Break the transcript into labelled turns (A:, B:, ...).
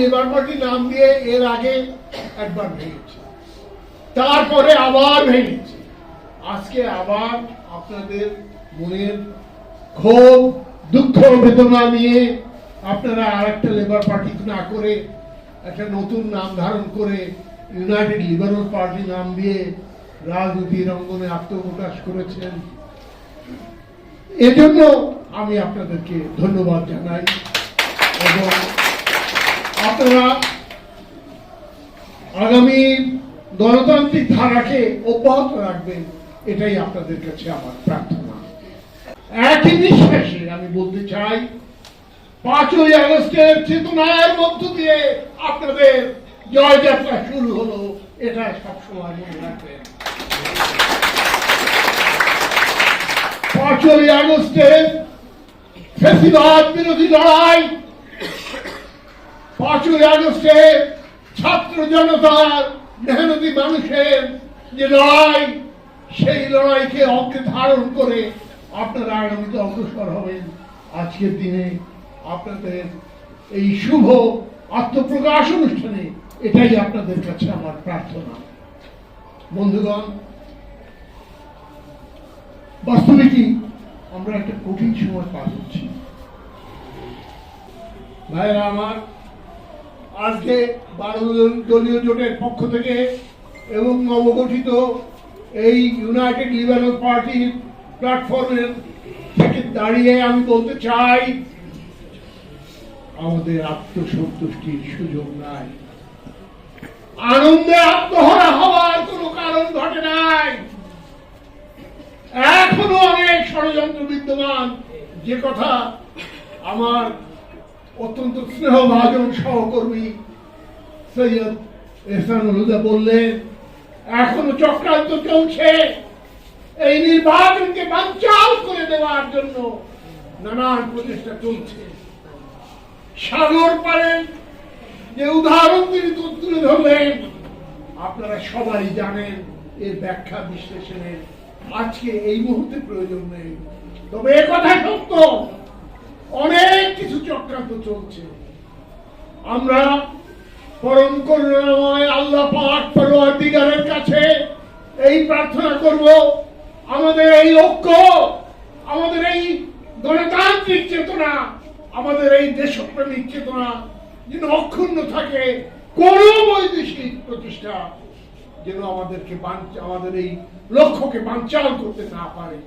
A: Labour party নাম দিয়ে এর আগে একবার ভেঙেছে। তারপরে আবার ভেঙেছে। আজকে আবার আপনাদের মনের ক্ষোভ, দুঃখ, বেদনা নিয়ে আপনারা আর একটা লেবার পার্টি না করে একটা নতুন নাম ধারণ করে ইউনাইটেড লিবারেল পার্টি নাম দিয়ে রাজনীতির অঙ্গনে আত্মপ্রকাশ করেছেন। এজন্য আমি আপনাদেরকে ধন্যবাদ জানাই এবং আপনারা আগামী গণতান্ত্রিক ধারাকে অব্যাহত রাখবেন, এটাই আপনাদের কাছে আমার প্রার্থনা। একই নিঃশ্বাসে আমি বলতে চাই, পাঁচই আগস্টের চেতনার মধ্য দিয়ে আপনাদের জয়যাত্রা শুরু হলো, এটা সবসময় মনে রাখবেন। পাঁচই আগস্টের ফেসিবাদ বিরোধী লড়াই পাঁচই আগস্টে ছাত্র জনতার মেহনতি মানুষের যে লড়াই, সেই লড়াইকে অঙ্কে ধারণ করে আপনারা আগামীতে অগ্রসর হবেন আজকের দিনে। আপনাদের এই শুভ আত্মপ্রকাশ অনুষ্ঠানে এটাই আপনাদের কাছে আমার প্রার্থনা। বন্ধুগণ, বাস্তবিকই আমরা একটা কঠিন সময় পার করছি ভাইরা আমার আজকে বারো দলীয় জোটের পক্ষ থেকে এবং নবগঠিত এই ইউনাইটেড লিবারেল পার্টির প্ল্যাটফর্মের থেকে দাঁড়িয়ে আমি বলতে চাই, আমাদের আত্মসন্তুষ্টির সুযোগ নাই। আনন্দে আত্মহরা হওয়ার কোনো কারণ ঘটে নাই। এখনও অনেক ষড়যন্ত্র বিদ্যমান। যে কথা আমার অত্যন্ত স্নেহভাজন সহকর্মী সৈয়দ এহসানুল হুদা বললেন, এখনও চক্রান্ত চলছে। এই নির্বাচনকে বাঞ্চাল করে দেওয়ার জন্য নানান প্রচেষ্টা চলছে। সাগর পারেন যে উদাহরণ তিনি তুলে ধরলেন, আপনারা সবাই জানেন, এর ব্যাখ্যা বিশ্লেষণের আজকে এই মুহূর্তে প্রয়োজন নেই। তবে এ কথা সত্য, অনেক চক্রান্ত চলছে। আমরা পরম করুণাময় আল্লাহ পাক পরওয়ারদিগারের কাছে এই প্রার্থনা করব, আমাদের এই ঐক্য, আমাদের এই গণতান্ত্রিক চেতনা, আমাদের এই দেশপ্রেমিক চেতনা যেন অক্ষুণ্ণ থাকে, কোন বৈদেশিক প্রতিষ্ঠা যেন আমাদেরকে আমাদের এই লক্ষ্যকে বাঞ্চাল করতে না পারে।